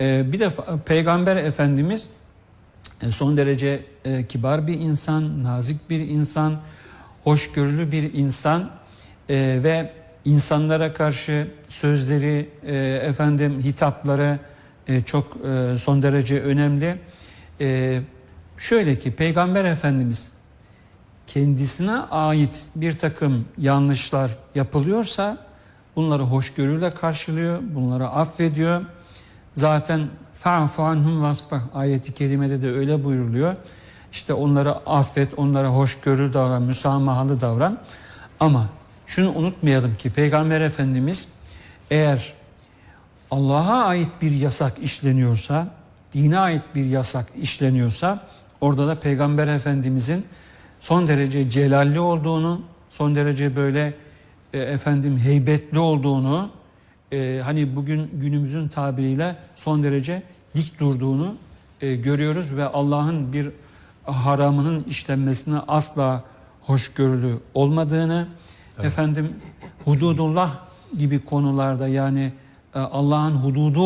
Ee, bir de fa- Peygamber Efendimiz e, son derece e, kibar bir insan, nazik bir insan, hoşgörülü bir insan e, ve insanlara karşı sözleri, efendim hitapları çok son derece önemli. Şöyle ki Peygamber Efendimiz kendisine ait bir takım yanlışlar yapılıyorsa bunları hoşgörüyle karşılıyor, bunları affediyor. Zaten fa'fu anhum vasfah ayeti kerimede de öyle buyruluyor. İşte onları affet, onlara hoşgörülü davran, müsamahalı davran. Ama şunu unutmayalım ki Peygamber Efendimiz eğer Allah'a ait bir yasak işleniyorsa, dine ait bir yasak işleniyorsa orada da Peygamber Efendimizin son derece celalli olduğunu, son derece böyle e, efendim heybetli olduğunu, e, hani bugün günümüzün tabiriyle son derece dik durduğunu e, görüyoruz ve Allah'ın bir haramının işlenmesine asla hoşgörülü olmadığını, efendim hududullah gibi konularda yani e, Allah'ın hududu